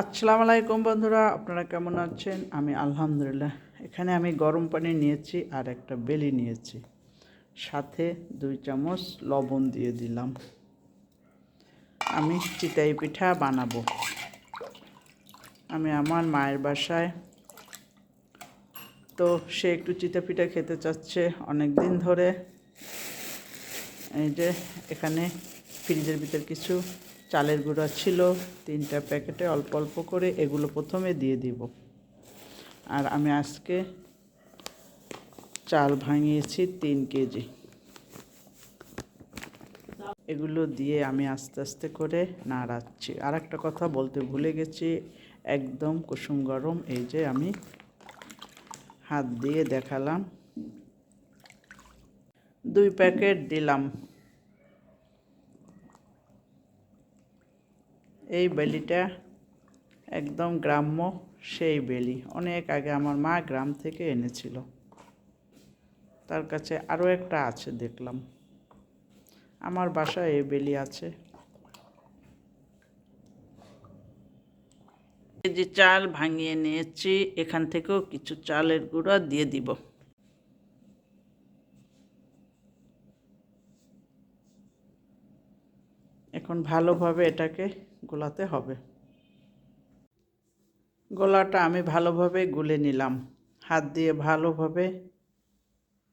আসসালামু আলাইকুম বন্ধুরা, আপনারা কেমন আছেন? আমি আলহামদুলিল্লাহ। এখানে আমি গরম পানি নিয়েছি আর একটা বেলি নিয়েছি। সাথে দুই চামচ লবণ দিয়ে দিলাম। আমি চিতাই পিঠা বানাবো। আমি আমার মায়ের বাসায়। তো সে একটু চিতা পিঠা খেতে চাচ্ছে অনেক দিন ধরে। এই যে এখানে ফ্রিজের ভিতর কিছু চালের গুঁড়া ছিল, তিনটা প্যাকেটে অল্প অল্প করে এগুলো প্রথমে দিয়ে দিব। আর আমি আজকে চাল ভাঙিয়েছি তিন কেজি। এগুলো দিয়ে আমি আস্তে আস্তে করে নাড়াচ্ছি। আর একটা কথা বলতে ভুলে গেছি, একদম কুসুম গরম, এই যে আমি হাত দিয়ে দেখালাম। দুই প্যাকেট দিলাম। এই বেলিটা একদম গ্রাম্য সেই বেলি। অনেক আগে আমার মা গ্রাম থেকে এনেছিল। তার কাছে আরও একটা আছে দেখলাম। আমার বাসায় এই বেলি আছে। যে চাল ভাঙিয়ে নিয়েছি, এখান থেকেও কিছু চালের গুঁড়া দিয়ে দিব। এখন ভালোভাবে এটাকে গোলাতে হবে। গোলাটা আমি ভালোভাবে গুলে নিলাম। হাত দিয়ে ভালোভাবে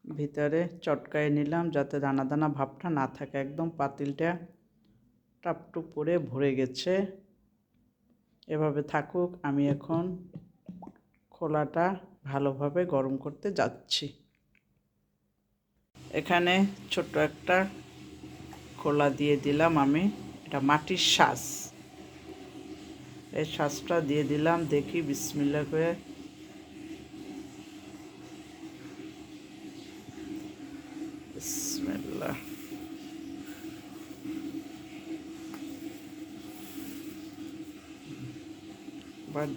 ভিতরে চটকায় নিলাম যাতে দানা দানা ভাবটা না থাকে। একদম পাতিলটা টাপটুপ করে ভরে গেছে। এভাবে থাকুক, আমি এখন খোলাটা ভালোভাবে গরম করতে যাচ্ছি। এখানে ছোট্ট একটা খোলা দিয়ে দিলাম আমি, এটা মাটির শ্বাস। এই শ্বাসটা দিয়ে দিলাম, দেখি বিসমিল্লা করে।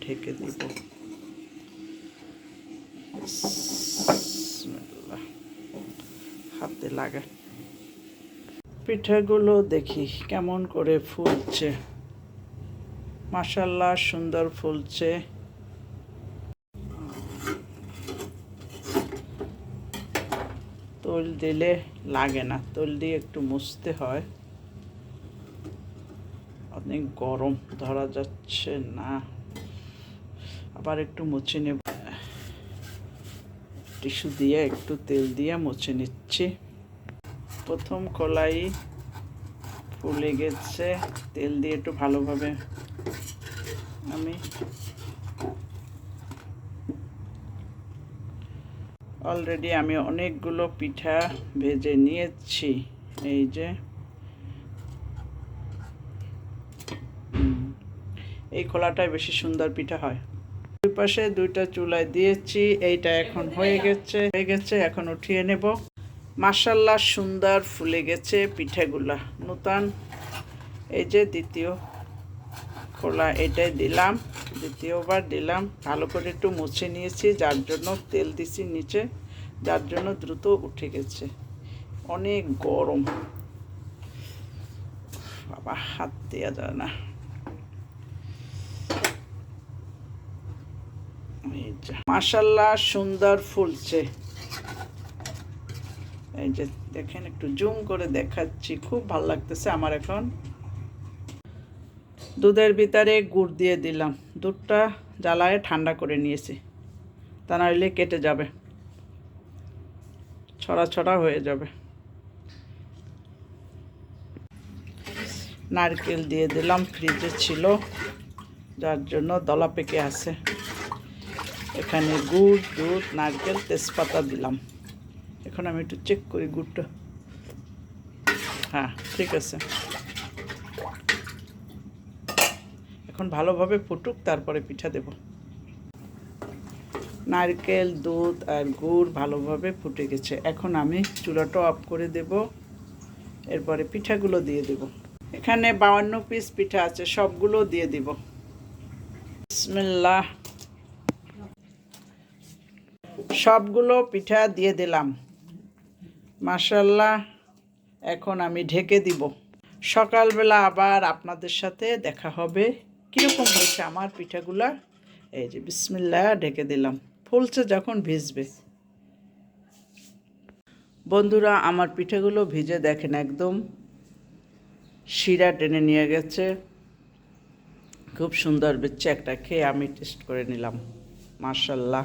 ঢেকে দিব। হাতে লাগে। পিঠাগুলো দেখি কেমন করে ফুলছে। মাসাল্লাহ সুন্দর ফুলছে। তোল দিলে লাগে না, তোল দিয়ে একটু মুছতে হয়। অনেক গরম, ধরা যাচ্ছে না। আবার একটু মুছে নেব। টিস্যু দিয়ে একটু তেল দিয়ে মুছে নিচ্ছি। প্রথম কলাই ফুলে গেছে, তেল দিয়ে একটু ভালোভাবে আমি। অলরেডি আমি অনেকগুলো পিঠা ভেজে নিয়েছি। এই যে। এই খোলাটাই বেশি সুন্দর পিঠা হয়। দুই পাশে দুইটা চুলায় দিয়েছি। এইটা এখন হয়ে গেছে। হয়ে গেছে, এখন উঠিয়ে নেব। মাসাল্লাহ সুন্দর ফুলে গেছে পিঠাগুলা। নূতন, এই যে দ্বিতীয়। খোলা এটাই দিলাম, দ্বিতীয়বার দিলাম। ভালো করে একটু মুছে নিয়েছি, যার জন্য তেল দিছি নিচে, যার জন্য দ্রুত উঠে গেছে। অনেক গরম। বাবা, হাত দেওয়া যায় না। মাসাল্লাহ সুন্দর ফুলছে। এই যে, দেখেন, একটু জুম করে দেখাচ্ছি। খুব ভালো লাগতেছে আমার এখন। দুধের ভিতরে গুড় দিয়ে দিলাম। দুধটা জ্বালায় ঠান্ডা করে নিয়েছি। তা নাহলে কেটে যাবে। ছড়া ছড়া হয়ে যাবে। নারকেল দিয়ে দিলাম, ফ্রিজে ছিল। যার জন্য দলা পেকে আছে। এখানে গুড়, দুধ, নারকেল, তেজপাতা দিলাম। এখন আমি একটু চেক করি গুড়টা। হ্যাঁ ঠিক আছে। এখন ভালোভাবে ফুটুক, তারপরে পিঠা দেব। নারকেল, দুধ আর গুড় ভালোভাবে ফুটে গেছে। এখন আমি চুলাটা অফ করে দেব। এরপরে পিঠাগুলো দিয়ে দেব। এখানে বাউন্ন পিস পিঠা আছে, সবগুলো দিয়ে দিব। বিসমিল্লাহ। সবগুলো পিঠা দিয়ে দিলাম। মাসাল্লাহ এখন আমি ঢেকে দিব। সকালবেলা আবার আপনাদের সাথে দেখা হবে। কীরকম হয়েছে আমার পিঠাগুলা এই যে বিসমিল্লা ঢেকে দিলাম। ফুলছে যখন ভিজবে। বন্ধুরা, আমার পিঠাগুলো ভিজে দেখেন একদম শিরা টেনে নিয়ে গেছে। খুব সুন্দর বেচ্ছে একটা খেয়ে আমি টেস্ট করে নিলাম। মার্শাল্লাহ